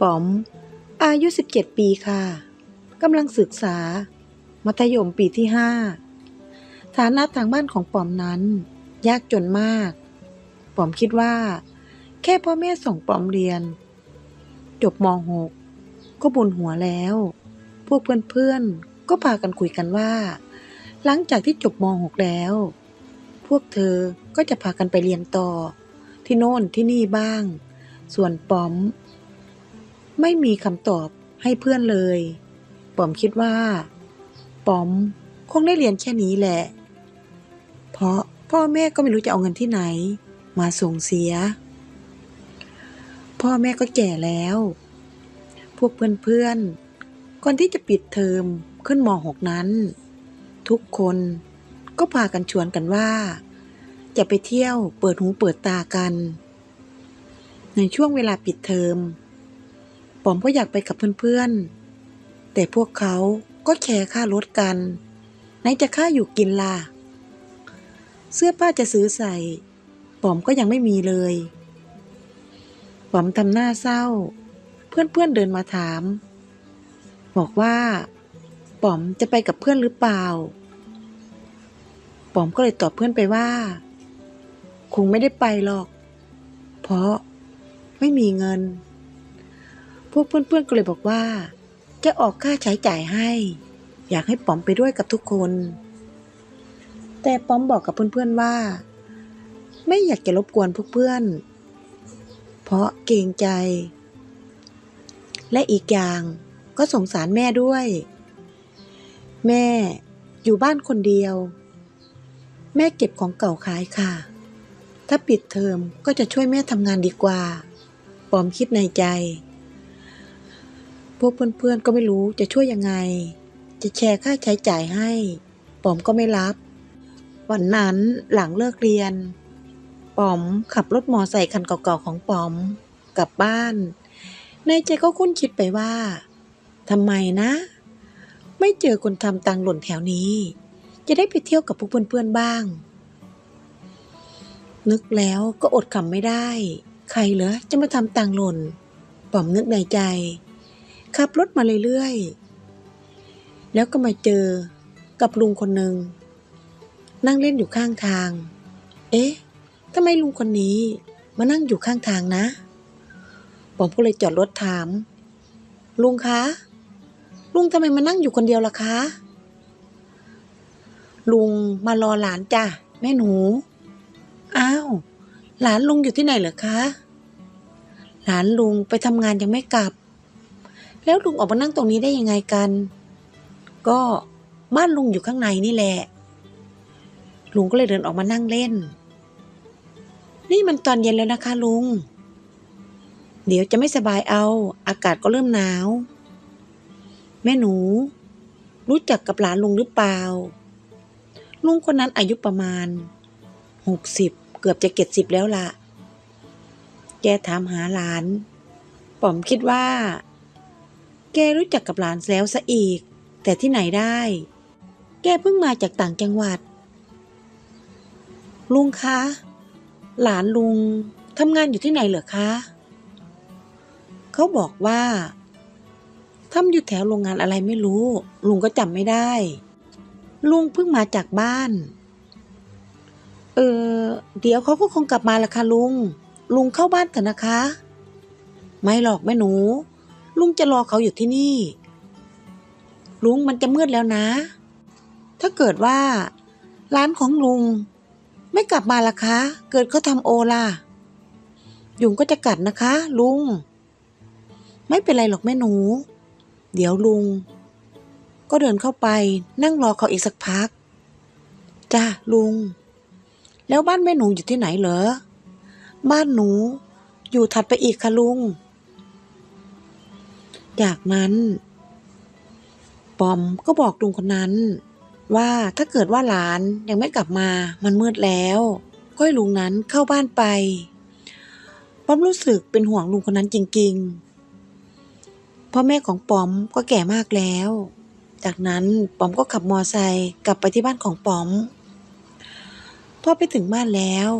ป๋อม อายุ 17 ปีค่ะกำลังศึกษา มัธยมปีที่ 5 ฐานะทางบ้านของป๋อมนั้น ยากจนมาก ป๋อมคิดว่า แค่พ่อแม่ส่งป๋อมเรียน จบม .6 ก็บุญหัวแล้ว พวกเพื่อนๆ ก็พากันคุยกันว่า หลังจากที่จบม .6 แล้ว พวกเธอก็จะพากันไปเรียนต่อ ที่โน่นที่นี่บ้าง ส่วนป๋อม ไม่มีคำตอบให้เพื่อนเลย ปอมคิดว่า ปอมคงได้เรียนแค่นี้แหละ เพราะพ่อแม่ก็ไม่รู้จะเอาเงินที่ไหน มาส่งเสีย พ่อแม่ก็แก่แล้ว พวกเพื่อนๆก่อนที่จะปิดเทอมขึ้นม .6 นั้น ทุกคนก็พากันชวนกันว่า จะไปเที่ยวเปิดหูเปิดตากัน ในช่วงเวลาปิดเทอม ป๋อมก็อยากไปกับเพื่อนๆ แต่พวกเขาก็แชร์ค่ารถกันไหนจะค่าอยู่กินล่ะ เสื้อผ้าจะซื้อใส่ป๋อมก็ยังไม่มีเลยป๋อมทำหน้าเศร้า เพื่อนๆเดินมาถาม บอกว่าป๋อมจะไปกับเพื่อนหรือเปล่าป๋อมก็เลยตอบเพื่อนไปว่า คงไม่ได้ไปหรอก เพราะไม่มีเงิน พวกเพื่อนๆก็เลยบอกว่า จะออกค่าใช้จ่ายให้ อยากให้ป๋อมไปด้วยกับทุกคน แต่ป๋อมบอกกับเพื่อนๆว่า ไม่อยากจะรบกวนพวกเพื่อน เพราะเกรงใจ และอีกอย่างก็สงสารแม่ด้วย แม่อยู่บ้านคนเดียว แม่เก็บของเก่าขายค่ะ ถ้าปิดเทอมก็จะช่วยแม่ทำงานดีกว่า ปอมคิดในใจ พวกเพื่อนๆก็ไม่รู้จะช่วยยังไง จะแชร์ค่าใช้จ่ายให้ปอมก็ไม่รับ วันนั้นหลังเลิกเรียนปอมขับรถมอไซค์คันเก่าๆของปอมกลับบ้าน ในใจก็คุ้นคิดไปว่าทำไมนะ ไม่เจอคนทำตังหล่นแถวนี้ จะได้ไปเที่ยวกับพวกเพื่อนๆบ้าง นึกแล้วก็อดขำไม่ได้ ใครเหรอจะมาทำตังหล่นปอมนึกในใจ ขับรถมาเรื่อยๆ แล้วก็มาเจอกับลุงคนหนึ่งนั่งเล่นอยู่ข้างทาง เอ๊ะทำไมลุงคนนี้มานั่งอยู่ข้างทางนะป๋อมก็เลยจอดรถถาม ลุงคะ ลุงทำไมมานั่งอยู่คนเดียวล่ะคะ ลุงมารอหลานจ้ะแม่หนู อ้าว หลานลุงอยู่ที่ไหนเหรอคะ หลานลุงไปทำงานยังไม่กลับ แล้วลุงออกมานั่งตรงนี้ได้ยังไงกัน ก็บ้านลุงอยู่ข้างในนี่แหละ ลุงก็เลยเดินออกมานั่งเล่น นี่มันตอนเย็นแล้วนะคะลุง เดี๋ยวจะไม่สบายเอา อากาศก็เริ่มหนาว แม่หนู รู้จักกับหลานลุงหรือเปล่า ลุงคนนั้นอายุประมาณหกสิบเกือบจะเจ็ดสิบแล้วล่ะ แกถามหาหลาน ป๋อมคิดว่า แกรู้จักกับหลานแล้วซะอีก แต่ที่ไหนได้ แกเพิ่งมาจากต่างจังหวัด ลุงคะ หลานลุงทำงานอยู่ที่ไหนเหรอคะ เขาบอกว่าทำอยู่แถวโรงงานอะไรไม่รู้ ลุงก็จำไม่ได้ ลุงเพิ่งมาจากบ้าน เออ เดี๋ยวเขาก็คงกลับมาละค่ะลุง ลุงเข้าบ้านเถอะนะคะ ไม่หรอกแม่หนู ลุงจะรอเขาอยู่ที่นี่ ลุงมันจะมืดแล้วนะ ถ้าเกิดว่า ร้านของลุง ไม่กลับมาล่ะคะ เกิดเขาทำโอล่ะ ยุงก็จะกัดนะคะ ลุง ไม่เป็นไรหรอกแม่หนู เดี๋ยวลุง ก็เดินเข้าไปนั่งรอเขาอีกสักพัก จ้าลุง แล้วบ้านแม่หนูอยู่ที่ไหนเหรอ บ้านหนู อยู่ถัดไปอีกค่ะลุง จากนั้น ปอมก็บอกลุงคนนั้น ว่าถ้าเกิดว่าหลานยังไม่กลับมามันมืดแล้วก็ให้ลุงนั้นเข้าบ้านไป ปอมรู้สึกเป็นห่วงลุงคนนั้นจริง ๆ พ่อแม่ของปอมก็แก่มากแล้ว จากนั้นปอมก็ขับมอไซค์กลับไปที่บ้านของปอม พอไปถึงบ้านแล้ว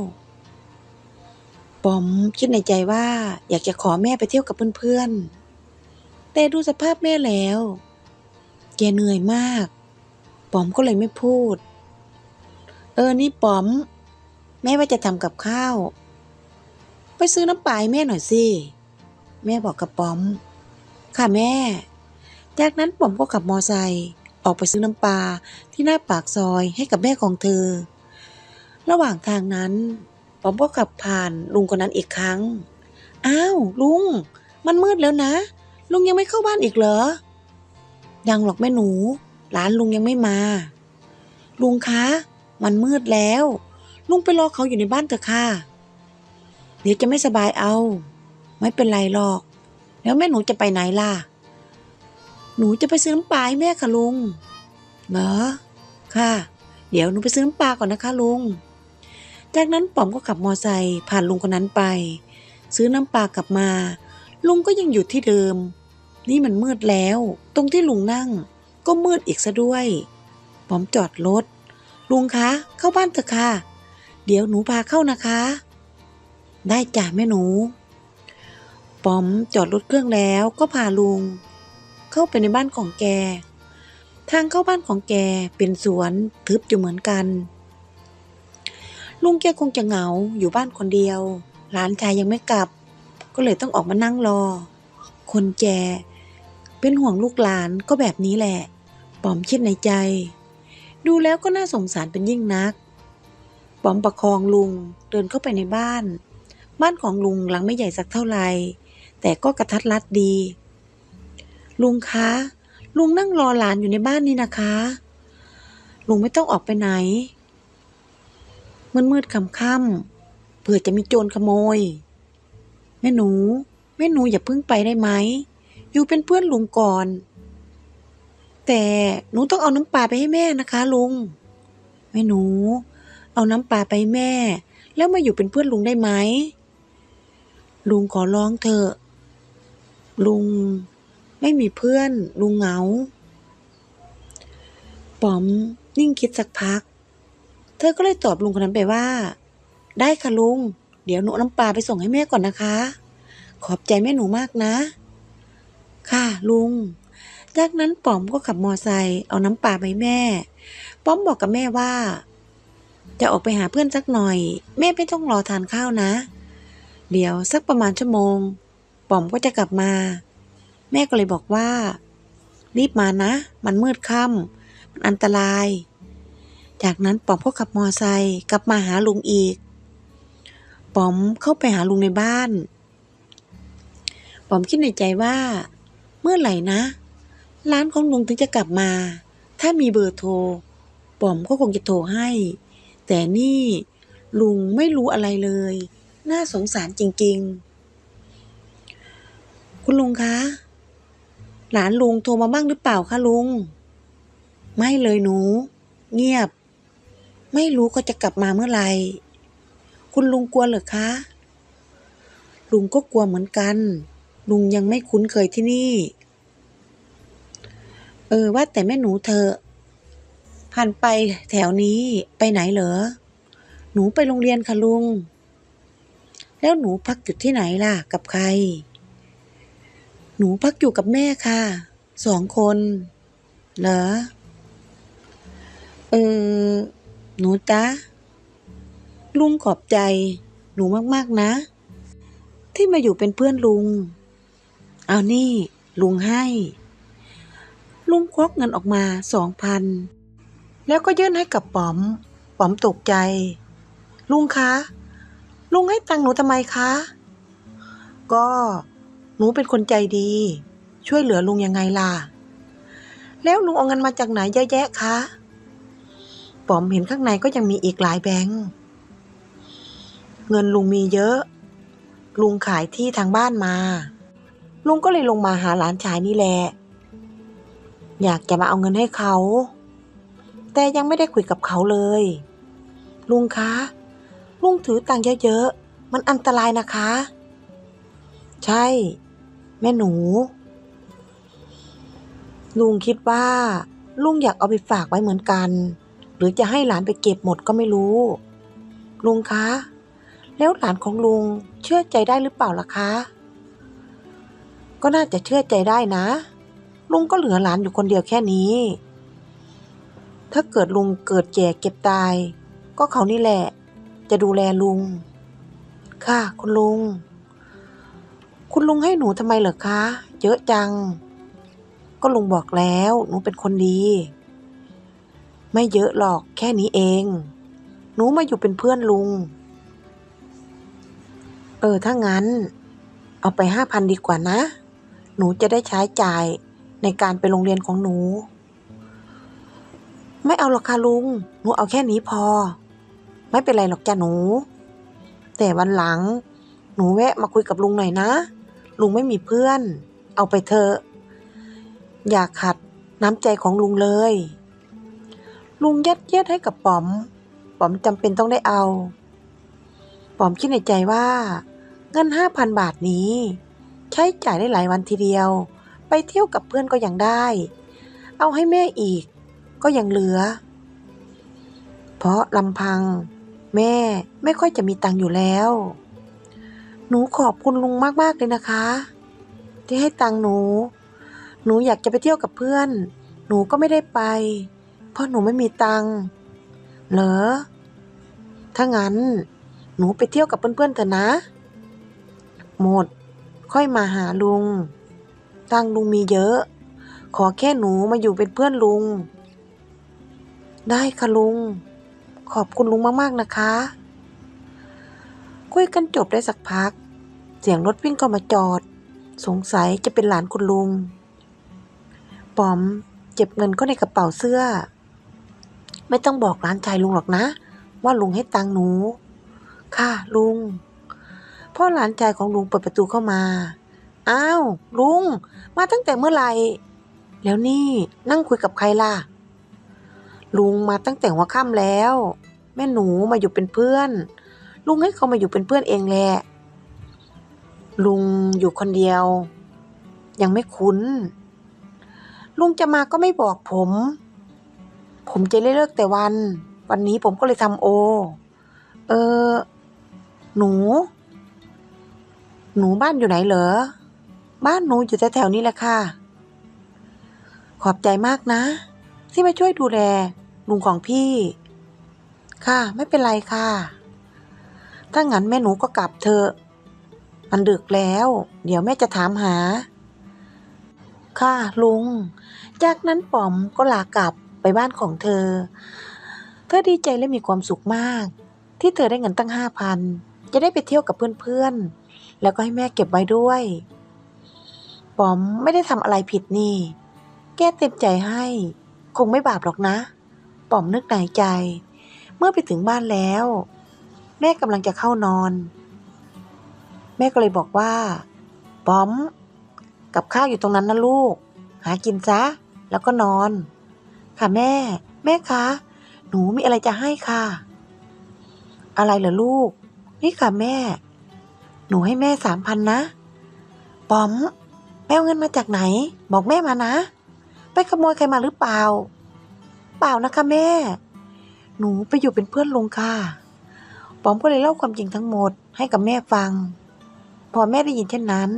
ปอมคิดในใจว่าอยากจะขอแม่ไปเที่ยวกับเพื่อนๆ แต่ดูสภาพแม่แล้ว แกเหนื่อยมาก ป๋อมก็เลยไม่พูด เออ นี่ป๋อม แม่ว่าจะทำกับข้าว ไปซื้อน้ำปลาให้แม่หน่อยสิ แม่บอกกับป๋อม ค่ะแม่ จากนั้นป๋อมก็ขับมอไซค์ออกไปซื้อน้ำปลาที่หน้าปากซอยให้กับแม่ของเธอ ระหว่างทางนั้นป๋อมก็ขับผ่านลุงคนนั้นอีกครั้ง อ้าว ลุง มันมืดแล้วนะ ลุงยังไม่เข้าบ้านอีกเหรอ ยังหรอกแม่หนู หลานลุงยังไม่มา ลุงคะ มันมืดแล้ว ลุงไปรอเขาอยู่ในบ้านเถอะค่ะ เดี๋ยวจะไม่สบายเอา ไม่เป็นไรหรอก แล้วแม่หนูจะไปไหนล่ะ หนูจะไปซื้อน้ำปลาให้แม่ค่ะลุง เหรอ ค่ะ เดี๋ยวหนูไปซื้อน้ำปลาก่อนนะคะลุง จากนั้นป๋อมก็ขับมอไซค์ผ่านลุงคนนั้นไป ซื้อน้ำปลากลับมา ลุงก็ยังอยู่ที่เดิม นี่มันมืดแล้ว ตรงที่ลุงนั่ง ก็มืดอีกซะด้วยปอมจอดรถ ลุงคะ เข้าบ้านเถอะค่ะ เดี๋ยวหนูพาเข้านะคะ ได้จ้ะแม่หนูปอมจอดรถเครื่องแล้วก็พาลุง เข้าไปในบ้านของแก ทางเข้าบ้านของแกเป็นสวนทึบอยู่เหมือนกัน ลุงแกคงจะเหงาอยู่บ้านคนเดียว หลานชายยังไม่กลับ ก็เลยต้องออกมานั่งรอ คนแจเป็นห่วงลูกหลานก็แบบนี้แหละ ปอมคิดในใจ ดูแล้วก็น่าสงสารเป็นยิ่งนัก ปอมประคองลุงเดินเข้าไปในบ้าน บ้านของลุงหลังไม่ใหญ่สักเท่าไหร่ แต่ก็กระทัดรัดดี ลุงคะ ลุงนั่งรอหลานอยู่ในบ้านนี่นะคะ ลุงไม่ต้องออกไปไหนมืดมืดค่ำค่ำๆเผื่อจะมีโจรขโมย ม่หนู แม่หนูอย่าเพิ่งไปได้ไหม อยู่เป็นเพื่อนลุงก่อน แต่หนูต้องเอาน้ำปลาไปให้แม่นะคะ ลุง แม่หนู เอาน้ำปลาไปให้แม่ แล้วมาอยู่เป็นเพื่อนลุงได้ไหม ลุงขอร้องเถอะ ลุงไม่มีเพื่อน ลุงเหงา ป๋อมนิ่งคิดสักพัก เธอก็เลยตอบลุงคนนั้นไปว่า ได้ค่ะลุง เดี๋ยวหนูน้ำปลาไปส่งให้แม่ก่อนนะคะ ขอบใจแม่หนูมากนะ ค่ะลุง จากนั้นป๋อมก็ขับมอไซค์เอาน้ำปลาไปแม่ป๋อมบอกกับแม่ว่า จะออกไปหาเพื่อนสักหน่อย แม่ไม่ต้องรอทานข้าวนะ เดี๋ยวสักประมาณชั่วโมง ป๋อมก็จะกลับมา แม่ก็เลยบอกว่า รีบมานะ มันมืดค่ำมันอันตราย จากนั้นป๋อมก็ขับมอไซค์กลับมาหาลุงอีก ป๋อมเข้าไปหาลุงในบ้าน ป๋อมคิดในใจว่า เมื่อไหร่นะ ร้านของลุงถึงจะกลับมา ถ้ามีเบอร์โทร ป๋อมก็คงจะโทรให้ แต่นี่ลุงไม่รู้อะไรเลย น่าสงสารจริง ๆ คุณลุงคะ หลานลุงโทรมาบ้างหรือเปล่าคะลุง ไม่เลยหนู เงียบ ไม่รู้ก็จะกลับมาเมื่อไหร่ คุณลุงกลัวเหรอคะ ลุงก็กลัวเหมือนกัน ลุงยังไม่คุ้นเคยที่นี่ เออว่าแต่แม่หนูเธอผ่านไปแถวนี้ไปไหนเหรอ หนูไปโรงเรียนค่ะลุง แล้วหนูพักอยู่ที่ไหนล่ะ กับใคร หนูพักอยู่กับแม่ค่ะ สองคน เหรอ เออ หนูจ๊ะ ลุงขอบใจ หนูมากๆนะ ที่มาอยู่เป็นเพื่อนลุง เอานี่ ลุงให้ ลุงควักเงินออกมาสองพันแล้วก็ยื่นให้กับป๋อม ป๋อมตกใจ ลุงคะ ลุงให้ตังหนูทำไมคะ ก็หนูเป็นคนใจดี ช่วยเหลือลุงยังไงล่ะ แล้วลุงเอาเงินมาจากไหนเยอะแยะคะ ป๋อมเห็นข้างในก็ยังมีอีกหลายแบงค์ เงินลุงมีเยอะ ลุงขายที่ทางบ้านมา ลุงก็เลยลงมาหาหลานชายนี่แหละ อยากจะมาเอาเงินให้เขา แต่ยังไม่ได้คุยกับเขาเลย ลุงคะ ลุงถือตังค์เยอะๆ มันอันตรายนะคะ ใช่ แม่หนู ลุงคิดว่า ลุงอยากเอาไปฝากไว้เหมือนกัน หรือจะให้หลานไปเก็บหมดก็ไม่รู้ ลุงคะ แล้วหลานของลุงเชื่อใจได้หรือเปล่าล่ะคะ ก็น่าจะเชื่อใจได้นะ ลุงก็เหลือหลานอยู่คนเดียวแค่นี้ ถ้าเกิดลุงเกิดแก่เก็บตาย ก็เขานี่แหละ จะดูแลลุง ค่ะ คุณลุง คุณลุงให้หนูทำไมเหรอคะ เยอะจัง ก็ลุงบอกแล้วหนูเป็นคนดี ไม่เยอะหรอกแค่นี้เอง หนูมาอยู่เป็นเพื่อนลุง ออถ้างั้น เอาไปห้าพันดีกว่านะ หนูจะได้ใช้จ่ายในการไปโรงเรียนของหนู ไม่เอาหรอกค่ะลุง หนูเอาแค่นี้พอ ไม่เป็นไรหรอกจ้ะหนู แต่วันหลัง หนูแวะมาคุยกับลุงหน่อยนะ ลุงไม่มีเพื่อน เอาไปเถอะ อย่าขัดน้ำใจของลุงเลย ลุงยัดเยียดให้กับป๋อม ป๋อมจำเป็นต้องได้เอา ป๋อมคิดในใจว่า เงินห้าพันบาทนี้ ใช้จ่ายได้หลายวันทีเดียว ไปเที่ยวกับเพื่อนก็ยังได้ เอาให้แม่อีก ก็ยังเหลือ เพราะลำพัง แม่ไม่ค่อยจะมีตังค์อยู่แล้ว หนูขอบคุณลุงมากๆเลยนะคะ ที่ให้ตังค์หนู หนูอยากจะไปเที่ยวกับเพื่อน หนูก็ไม่ได้ไป เพราะหนูไม่มีตังค์เหรอถ้างั้น หนูไปเที่ยวกับเพื่อนๆเถอะนะ หมด ค่อยมาหาลุง ตังลุงมีเยอะ ขอแค่หนูมาอยู่เป็นเพื่อนลุง ได้ค่ะลุง ขอบคุณลุงมากๆนะคะ คุยกันจบได้สักพัก เสียงรถวิ่งเข้ามาจอด สงสัยจะเป็นหลานคุณลุงป๋อมเจ็บเงินเข้าในกระเป๋าเสื้อ ไม่ต้องบอกร้านชายลุงหรอกนะ ว่าลุงให้ตังหนู ค่ะลุง พ่อหลานชายของลุงเปิดประตูเข้ามา อ้าว ลุง มาตั้งแต่เมื่อไหร่ แล้วนี่นั่งคุยกับใครล่ะ ลุงมาตั้งแต่หัวค่ำแล้ว แม่หนูมาอยู่เป็นเพื่อน ลุงให้เขามาอยู่เป็นเพื่อนเองแหละ ลุงอยู่คนเดียว ยังไม่คุ้น ลุงจะมาก็ไม่บอกผม ผมจะเลิกแต่วัน วันนี้ผมก็เลยทำโอ เออ หนู หนูบ้านอยู่ไหนเหรอ บ้านหนูอยู่แถวๆนี้แหละค่ะ ขอบใจมากนะ ที่มาช่วยดูแลลุงของพี่ ค่ะ ไม่เป็นไรค่ะ ถ้างั้นแม่หนูก็กลับเถอะมันดึกแล้ว เดี๋ยวแม่จะถามหา ค่ะลุง จากนั้นป๋อมก็ลากลับไปบ้านของเธอ เธอดีใจและมีความสุขมาก ที่เธอได้เงินตั้งห้าพันจะได้ไปเที่ยวกับเพื่อนๆ แล้วก็ให้แม่เก็บไว้ด้วยปอมไม่ได้ทำอะไรผิดนี่ แก้เต็มใจให้ คงไม่บาปหรอกนะปอมนึกในใจ เมื่อไปถึงบ้านแล้ว แม่กำลังจะเข้านอน แม่ก็เลยบอกว่าปอม กับข้าวอยู่ตรงนั้นนะลูก หากินซะ แล้วก็นอน ค่ะแม่ แม่คะ หนูมีอะไรจะให้ค่ะ อะไรเหรอลูก นี่ค่ะแม่ หนูให้แม่สามพันนะ ป๋อม แม่เอาเงินมาจากไหน บอกแม่มานะ ไปขโมยใครมาหรือเปล่า เปล่านะคะแม่ หนูไปอยู่เป็นเพื่อนลุงค่ะ ป๋อมก็เลยเล่าความจริงทั้งหมดให้กับแม่ฟัง พอแม่ได้ยินเช่นนั้น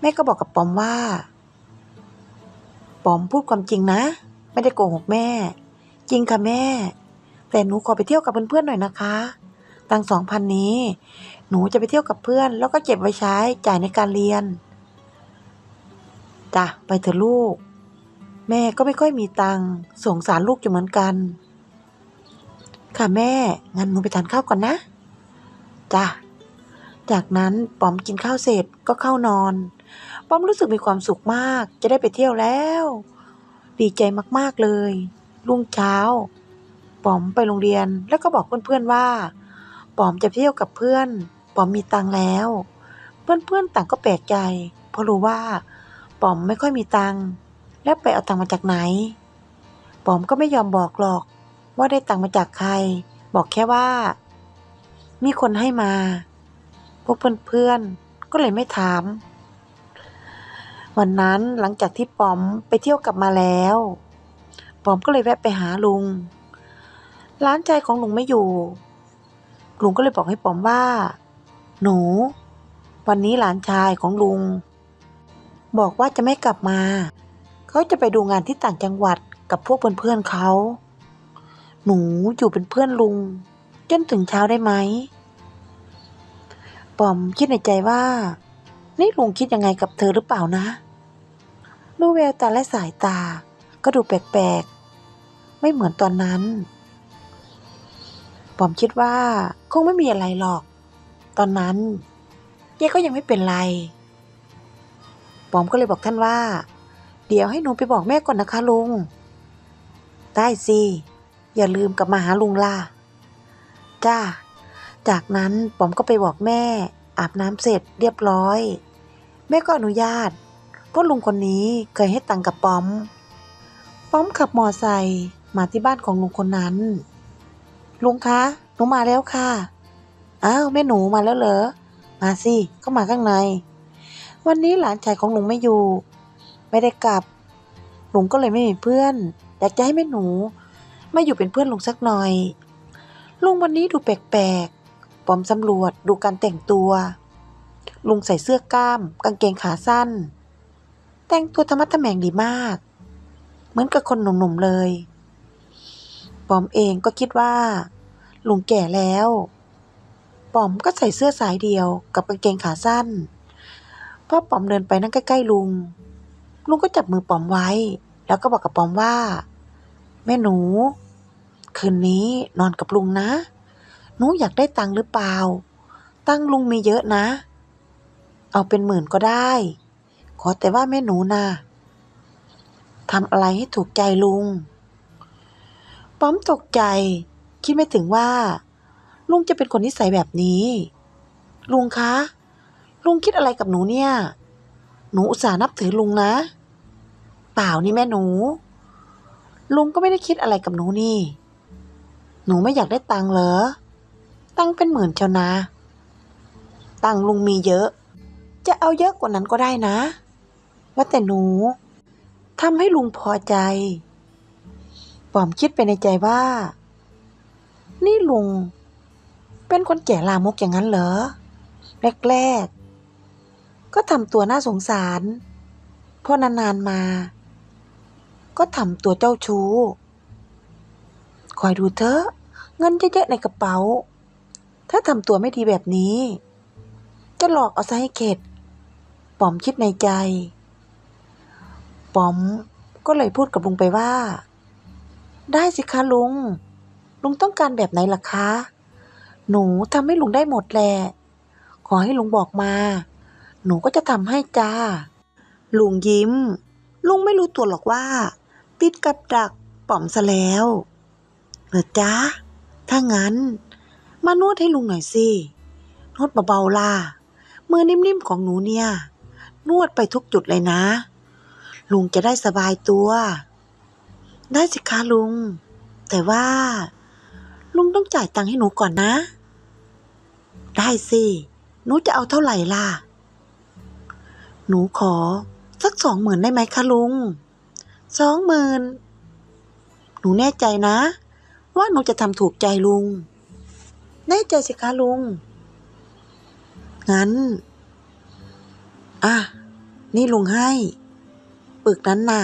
แม่ก็บอกกับป๋อมว่า ป๋อมพูดความจริงนะ ไม่ได้โกหกแม่ จริงค่ะแม่ แต่หนูขอไปเที่ยวกับเพื่อนๆหน่อยนะคะ ตังสองพันนี้ หนูจะไปเที่ยวกับเพื่อน แล้วก็เก็บไว้ใช้จ่ายในการเรียนจ้ะไปเถอะลูก แม่ก็ไม่ค่อยมีตังสงสารลูกอยู่เหมือนกัน ค่ะแม่ งั้นหนูไปทานข้าวก่อนนะจ้ะจากนั้นป๋อมกินข้าวเสร็จก็เข้านอนป๋อมรู้สึกมีความสุขมาก จะได้ไปเที่ยวแล้ว ดีใจมากๆเลย รุ่งเช้าป๋อมไปโรงเรียนแล้วก็บอกเพื่อนๆว่า ปอมจะเที่ยวกับเพื่อนปอมมีตังแล้ว เพื่อนๆต่างก็แปลกใจ เพราะรู้ว่าปอมไม่ค่อยมีตังแล้วไปเอาตังมาจากไหนปอมก็ไม่ยอมบอกหรอก ว่าได้ตังมาจากใคร บอกแค่ว่า มีคนให้มา พวกเพื่อนๆก็เลยไม่ถาม วันนั้นหลังจากที่ปอมไปเที่ยวกลับมาแล้วปอมก็เลยแวะไปหาลุง ร้านใจของลุงไม่อยู่ ลุงก็เลยบอกให้ป๋อมว่า หนู วันนี้หลานชายของลุง บอกว่าจะไม่กลับมา เขาจะไปดูงานที่ต่างจังหวัดกับพวกเพื่อนๆเขา หนูอยู่เป็นเพื่อนลุง จนถึงเช้าได้ไหมปอมคิดในใจว่า นี่ลุงคิดยังไงกับเธอหรือเปล่านะดูแววตาและสายตาก็ดูแปลกๆ ไม่เหมือนตอนนั้น ปอมคิดว่าคงไม่มีอะไรหรอก ตอนนั้นเย่ก็ยังไม่เป็นไรปอมก็เลยบอกท่านว่า เดี๋ยวให้หนูไปบอกแม่ก่อนนะคะลุง ได้สิ อย่าลืมกลับมาหาลุงล่ะ จ้า จากนั้นปอมก็ไปบอกแม่ อาบน้ำเสร็จเรียบร้อย แม่ก็อนุญาตเพราะลุงคนนี้เคยให้ตังค์กับปอม ปอมขับมอไซค์มาที่บ้านของลุงคนนั้น ลุงคะหนูมาแล้วค่ะ อ้าวแม่หนูมาแล้วเหรอ มาสิเข้ามาข้างใน วันนี้หลานชายของลุงไม่อยู่ ไม่ได้กลับ ลุงก็เลยไม่มีเพื่อนอยากจะให้แม่หนูมาอยู่เป็นเพื่อนลุงสักหน่อย ลุงวันนี้ดูแปลกๆปอมสำรวจดูการแต่งตัว ลุงใส่เสื้อกล้าม กางเกงขาสั้น แต่งตัวธรรมะทแมงดีมาก เหมือนกับคนหนุ่มๆเลย ปอมเองก็คิดว่า ลุงแก่แล้ว ปอมก็ใส่เสื้อสายเดียวกับกางเกงขาสั้นพอปอมเดินไปนั่งใกล้ๆลุง ลุงก็จับมือปอมไว้ แล้วก็บอกกับปอมว่า แม่หนู คืนนี้นอนกับลุงนะ หนูอยากได้ตังค์หรือเปล่า ตังค์ลุงมีเยอะนะ เอาเป็นหมื่นก็ได้ ขอแต่ว่าแม่หนูนะทำอะไรให้ถูกใจลุง ป้อมตกใจ คิดไม่ถึงว่า ลุงจะเป็นคนนิสัยแบบนี้ ลุงคะ ลุงคิดอะไรกับหนูเนี่ย หนูอุตส่าห์นับถือลุงนะ เปล่านี่แม่หนู ลุงก็ไม่ได้คิดอะไรกับหนูนี่ หนูไม่อยากได้ตังค์เหรอ ตังค์เป็นหมื่นเชียวนะ ตังค์ลุงมีเยอะ จะเอาเยอะกว่านั้นก็ได้นะ ว่าแต่หนูทำให้ลุงพอใจ ปอมคิดไปในใจว่า นี่ลุง เป็นคนแก่ลามกอย่างนั้นเหรอ แรกๆ ก็ทำตัวน่าสงสาร พอนานๆมา ก็ทำตัวเจ้าชู้ คอยดูเถอะ เงินเยอะๆในกระเป๋า ถ้าทำตัวไม่ดีแบบนี้ จะหลอกเอาซะให้เข็ดปอมคิดในใจ ปอมก็เลยพูดกับลุงไปว่า ได้สิคะลุง ลุงต้องการแบบไหนล่ะคะ หนูทำให้ลุงได้หมดแหละ ขอให้ลุงบอกมา หนูก็จะทำให้จ้า ลุงยิ้ม ลุงไม่รู้ตัวหรอกว่า ติดกับดักป๋อมซะแล้วเหรอจ้าถ้างั้น มานวดให้ลุงหน่อยสิ นวดเบาๆล่ะ มือนิ่มๆของหนูเนี่ย นวดไปทุกจุดเลยนะ ลุงจะได้สบายตัว ได้สิคะลุง แต่ว่า ลุงต้องจ่ายตังค์ให้หนูก่อนนะ ได้สิ หนูจะเอาเท่าไหร่ล่ะ หนูขอ สักสองหมื่นได้ไหมคะลุง สองหมื่น หนูแน่ใจนะ ว่าหนูจะทำถูกใจลุง แน่ใจสิคะลุง งั้น อะ นี่ลุงให้ ปึกนั้นน่ะ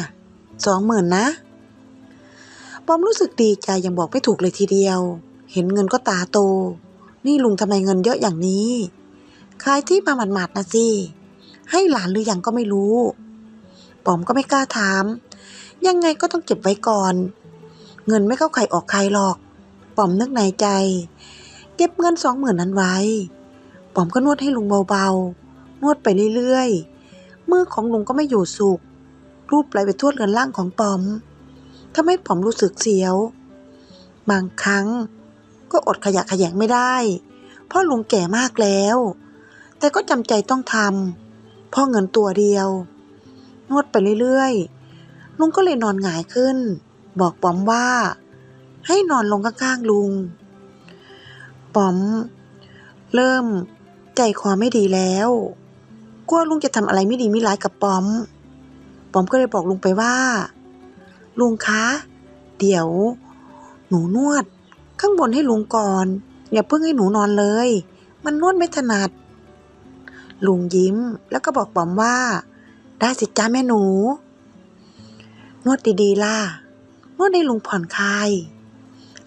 สองหมื่นนะ ปอมรู้สึกดีใจยังบอกไม่ถูกเลยทีเดียว เห็นเงินก็ตาโต นี่ลุงทำไมเงินเยอะอย่างนี้ ขายที่มาหมาดๆนะสิ ให้หลานหรือยังก็ไม่รู้ ปอมก็ไม่กล้าถาม ยังไงก็ต้องเก็บไว้ก่อน เงินไม่เข้าใครออกใครหรอก ปอมนึกในใจ เก็บเงินสองหมื่นนั้นไว้ ปอมก็นวดให้ลุงเบาๆ นวดไปเรื่อยๆ มือของลุงก็ไม่อยู่สุขรูปไหลไปทั่วเรือนร่างของปอม ทำให้ปอมรู้สึกเสียว บางครั้งก็อดขยะขยงไม่ได้ เพราะลุงแก่มากแล้ว แต่ก็จำใจต้องทำเพ่อเงินตัวเดียว นวดไปเรื่อยๆ ลุงก็เลยนอนหงายขึ้น บอกปอมว่า ให้นอนลงข้างๆลุงปอม เริ่มใจคอไม่ดีแล้วกลัวลุงจะทำอะไรไม่ดีไม่ร้ายกับปอม ปอมก็เลยบอกลุงไปว่า ลุงคะ เดี๋ยว หนูนวด ข้างบนให้ลุงก่อน อย่าเพิ่งให้หนูนอนเลย มันนวดไม่ถนัด ลุงยิ้มแล้วก็บอกปอมว่า ได้สิจ้าแม่หนู นวดดีๆล่ะ นวดให้ลุงผ่อนคลาย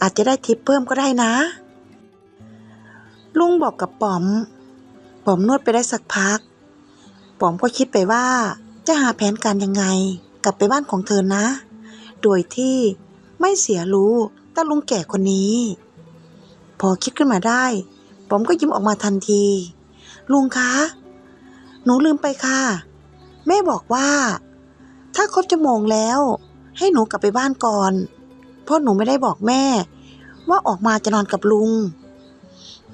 อาจจะได้ทิปเพิ่มก็ได้นะ ลุงบอกกับป๋อมป๋อมนวดไปได้สักพักป๋อมก็คิดไปว่าจะหาแผนการยังไง กลับไปบ้านของเธอนะ โดยที่ไม่เสียรู้ตาลุงแก่คนนี้ พอคิดขึ้นมาได้ป๋อมก็ยิ้มออกมาทันที ลุงคะ หนูลืมไปค่ะ แม่บอกว่า ถ้าครบชั่วโมงแล้ว ให้หนูกลับไปบ้านก่อน เพราะหนูไม่ได้บอกแม่ ว่าออกมาจะนอนกับลุง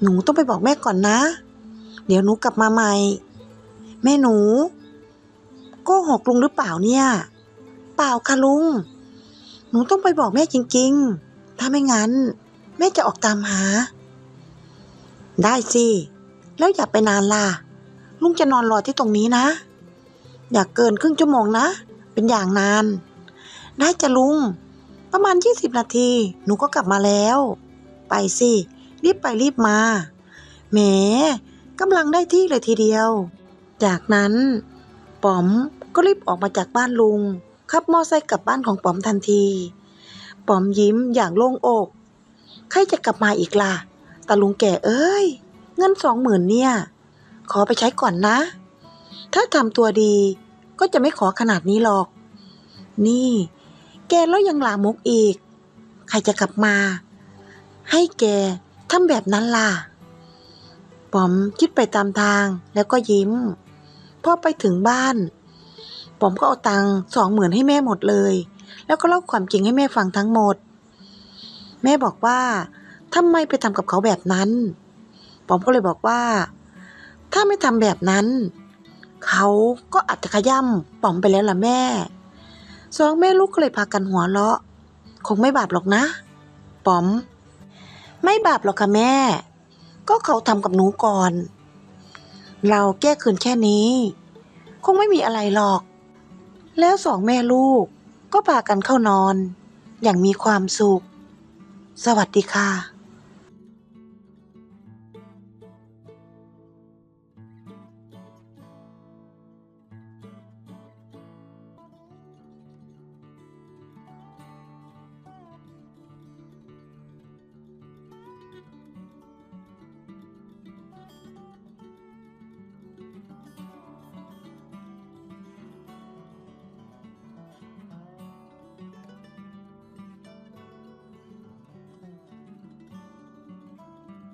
หนูต้องไปบอกแม่ก่อนนะ เดี๋ยวหนูกลับมาใหม่ แม่หนูโก็หกลุงหรือเปล่าเนี่ย เปล่าค่ะลุง หนูต้องไปบอกแม่จริงๆ ถ้าไม่งั้น แม่จะออกตามหา ได้สิ แล้วอย่าไปนานล่ะ ลุงจะนอนรอที่ตรงนี้นะ อย่าเกินครึ่งชั่วโมงนะ เป็นอย่างนาน ได้จะลุง ประมาณ20นาที หนูก็กลับมาแล้ว ไปสิ รีบไปรีบมา แหมกำลังได้ที่เลยทีเดียว จากนั้น ป๋อมก็รีบออกมาจากบ้านลุง ขับมอไซค์กลับบ้านของป๋อมทันทีป๋อมยิ้มอย่างโล่งอกใครจะกลับมาอีกล่ะตาลุงแก่เอ้ย เงินสองหมื่นเนี่ย ขอไปใช้ก่อนนะ ถ้าทำตัวดีก็จะไม่ขอขนาดนี้หรอก นี่ แกแล้วยังลามกอีก ใครจะกลับมา ให้แกทำแบบนั้นล่ะป๋อมคิดไปตามทางแล้วก็ยิ้ม พอไปถึงบ้าน ปอมก็เอาตังค์สองหมื่นให้แม่หมดเลย แล้วก็เล่าความจริงให้แม่ฟังทั้งหมด แม่บอกว่าทำไมไปทำกับเขาแบบนั้น ปอมก็เลยบอกว่า ถ้าไม่ทำแบบนั้น เขาก็อาจจะขย่ำป๋อมไปแล้วล่ะแม่สองแม่ลูกก็เลยพากันหัวเราะ คงไม่บาปหรอกนะป๋อม ไม่บาปหรอกค่ะแม่ ก็เขาทำกับหนูก่อน เราแก้คืนแค่นี้ คงไม่มีอะไรหรอก แล้วสองแม่ลูกก็พากันเข้านอน อย่างมีความสุข สวัสดีค่ะ